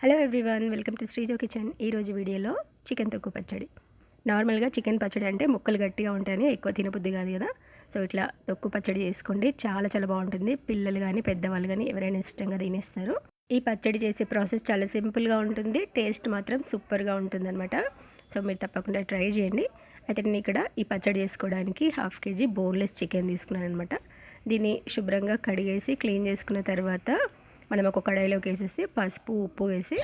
Hello everyone welcome to Sreejo kitchen. ఈరోజు వీడియోలో chicken తొక్కు పచ్చడి. నార్మల్గా చికెన్ పచ్చడి అంటే ముక్కలు గట్టిగా ఉంటాయని ఎక్కువ తినబుద్ధి కాదు కదా. సో ఇట్లా తొక్కు పచ్చడి చేసుకోండి. చాలా చాలా బాగుంటుంది. పిల్లలు కానీ పెద్దవాళ్ళు కానీ ఎవరైనా ఇష్టంగా తినేస్తారు. ఈ పచ్చడి చేసే ప్రాసెస్ చాలా సింపుల్గా ఉంటుంది. టేస్ట్ మాత్రం సూపర్గా ఉంటుందన్నమాట. సో మీరు తప్పకుండా ట్రై చేయండి. అయితే నేను ఇక్కడ ఈ పచ్చడి చేసుకోవడానికి హాఫ్ కేజీ బోన్లెస్ చికెన్ తీసుకున్నాను అనమాట దీన్ని శుభ్రంగా కడిగేసి క్లీన్ చేసుకున్న తర్వాత మనం ఒక కడాయిలోకి వేసేసి పసుపు ఉప్పు వేసి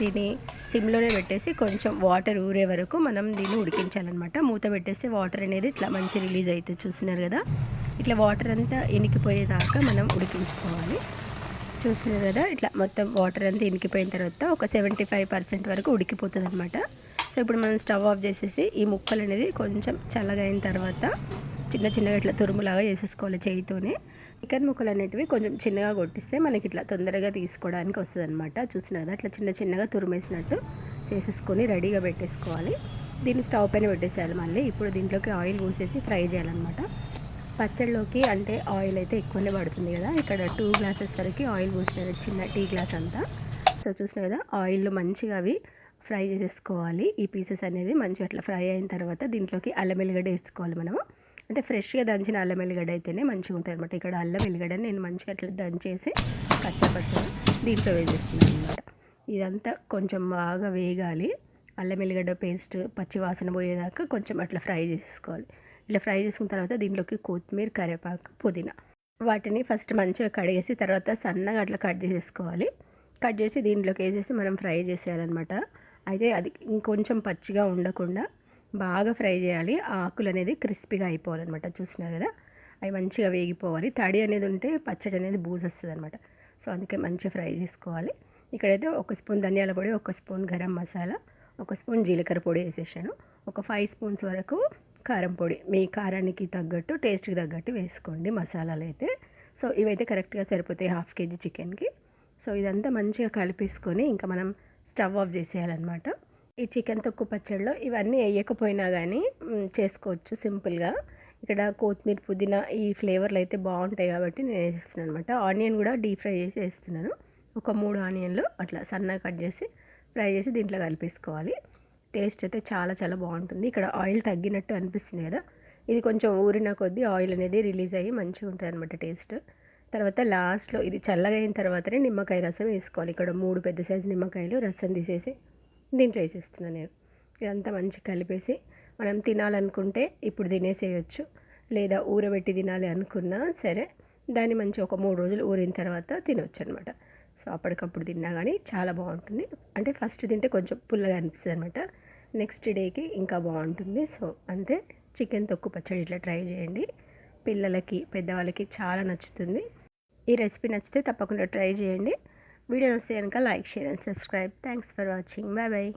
దీన్ని సిమ్లోనే పెట్టేసి కొంచెం వాటర్ ఊరే వరకు మనం దీన్ని ఉడికించాలన్నమాట. మూత పెట్టేస్తే వాటర్ అనేది ఇట్లా మంచి రిలీజ్ అవుతుంది చూస్తున్నారు కదా. ఇట్లా వాటర్ అంతా ఇనికిపోయేదాకా మనం ఉడికించుకోవాలి. చూసినారు కదా ఇట్లా మొత్తం వాటర్ అంతా ఇనికిపోయిన తర్వాత ఒక సెవెంటీ ఫైవ్ పర్సెంట్ వరకు ఉడికిపోతుంది అనమాట సో ఇప్పుడు మనం స్టవ్ ఆఫ్ చేసేసి ఈ ముక్కలు అనేది కొంచెం చల్లగా అయిన తర్వాత చిన్న చిన్నగా ఇట్లా తురుములాగా చేసేసుకోవాలి చేయితోనే. చికెన్ ముక్కలు అనేటివి కొంచెం చిన్నగా కొట్టిస్తే మనకి ఇట్లా తొందరగా తీసుకోవడానికి వస్తుంది అనమాట చూసిన కదా అట్లా చిన్న చిన్నగా తురిమేసినట్టు చేసేసుకొని రెడీగా పెట్టేసుకోవాలి. దీన్ని స్టవ్ పైన పెట్టేసేయాలి మళ్ళీ. ఇప్పుడు దీంట్లోకి ఆయిల్ పోసేసి ఫ్రై చేయాలన్నమాట. పచ్చడిలోకి అంటే ఆయిల్ అయితే ఎక్కువనే పడుతుంది కదా. ఇక్కడ టూ గ్లాసెస్ వరకు ఆయిల్ పోసినారు చిన్న టీ గ్లాస్ అంతా. సో చూసిన కదా ఆయిల్ మంచిగా అవి ఫ్రై చేసేసుకోవాలి. ఈ పీసెస్ అనేది మంచిగా అట్లా ఫ్రై అయిన తర్వాత దీంట్లోకి అల్లం వెల్లిగడ్డ వేసుకోవాలి మనము. అంటే ఫ్రెష్గా దంచిన అల్లం ఎల్లిగడ్డ అయితేనే మంచిగా ఉంటుంది అనమాట ఇక్కడ అల్లం ఎల్లిగడ్డ నేను మంచిగా అట్లా దంచేసి పచ్చపచ్చగా దీంట్లో వేసేస్తున్నాను అనమాట ఇదంతా కొంచెం బాగా వేగాలి. అల్లం ఎల్లిగడ్డ పేస్ట్ పచ్చి వాసన పోయేదాకా కొంచెం అట్లా ఫ్రై చేసేసుకోవాలి ఇట్లా ఫ్రై చేసుకున్న తర్వాత దీంట్లోకి కొత్తిమీర కరివేపాకు పుదీనా. వాటిని ఫస్ట్ మంచిగా కడిగేసి తర్వాత సన్నగా అట్లా కట్ చేసేసుకోవాలి. కట్ చేసి దీంట్లోకి వేసేసి మనం ఫ్రై చేసేయాలన్నమాట. అయితే అది ఇంకొంచెం పచ్చిగా ఉండకుండా బాగా ఫ్రై చేయాలి. ఆకులు అనేది క్రిస్పీగా అయిపోవాలన్నమాట. చూసినారు కదా? అవి మంచిగా వేగిపోవాలి. తడి అనేది ఉంటే పచ్చడి అనేది బూజ్ వస్తుంది అనమాట సో అందుకే మంచిగా ఫ్రై చేసుకోవాలి. ఇక్కడైతే ఒక స్పూన్ ధనియాల పొడి ఒక స్పూన్ గరం మసాలా ఒక స్పూన్ జీలకర్ర పొడి వేసేసాను. ఒక ఫైవ్ స్పూన్స్ వరకు కారం పొడి. మీ కారానికి తగ్గట్టు టేస్ట్కి తగ్గట్టు వేసుకోండి మసాలాలు అయితే. సో ఇవైతే కరెక్ట్గా సరిపోతాయి హాఫ్ కేజీ చికెన్కి. సో ఇదంతా మంచిగా కలిపేసుకొని ఇంకా మనం స్టవ్ ఆఫ్ చేసేయాలన్నమాట. ఈ చికెన్ తొక్కు పచ్చడిలో ఇవన్నీ వేయకపోయినా కానీ చేసుకోవచ్చు సింపుల్గా. ఇక్కడ కొత్తిమీర పుదీనా ఈ ఫ్లేవర్లు అయితే బాగుంటాయి కాబట్టి నేను వేసేస్తున్నాను అనమాట ఆనియన్ కూడా డీప్ ఫ్రై చేసి వేస్తున్నాను. ఒక మూడు ఆనియన్లు అట్లా సన్నగా కట్ చేసి ఫ్రై చేసి దీంట్లో కలిపేసుకోవాలి. టేస్ట్ అయితే చాలా చాలా బాగుంటుంది. ఇక్కడ ఆయిల్ తగ్గినట్టు అనిపిస్తుంది కదా. ఇది కొంచెం ఊరిన కొద్దీ ఆయిల్ అనేది రిలీజ్ అయ్యి మంచిగా ఉంటుంది అనమాట టేస్ట్. తర్వాత లాస్ట్లో ఇది చల్లగా అయిన తర్వాతనే నిమ్మకాయ రసం వేసుకోవాలి. ఇక్కడ మూడు పెద్ద సైజు నిమ్మకాయలు రసం తీసేసి దీంట్లో వేసేస్తున్నాను నేను. ఇదంతా మంచిగా కలిపేసి మనం తినాలనుకుంటే ఇప్పుడు తినేసేయచ్చు. లేదా ఊరబెట్టి తినాలి అనుకున్నా సరే దాన్ని మంచి ఒక మూడు రోజులు ఊరిన తర్వాత తినవచ్చు అనమాట సో అప్పటికప్పుడు తిన్నా కానీ చాలా బాగుంటుంది. అంటే ఫస్ట్ తింటే కొంచెం పుల్లగా అనిపిస్తుంది అనమాట నెక్స్ట్ డేకి ఇంకా బాగుంటుంది. సో అంతే. చికెన్ తొక్కు పచ్చడి ఇట్లా ట్రై చేయండి. పిల్లలకి పెద్దవాళ్ళకి చాలా నచ్చుతుంది. ఈ రెసిపీ నచ్చితే తప్పకుండా ట్రై చేయండి. Please don't video and like share and subscribe. Thanks for watching. Bye bye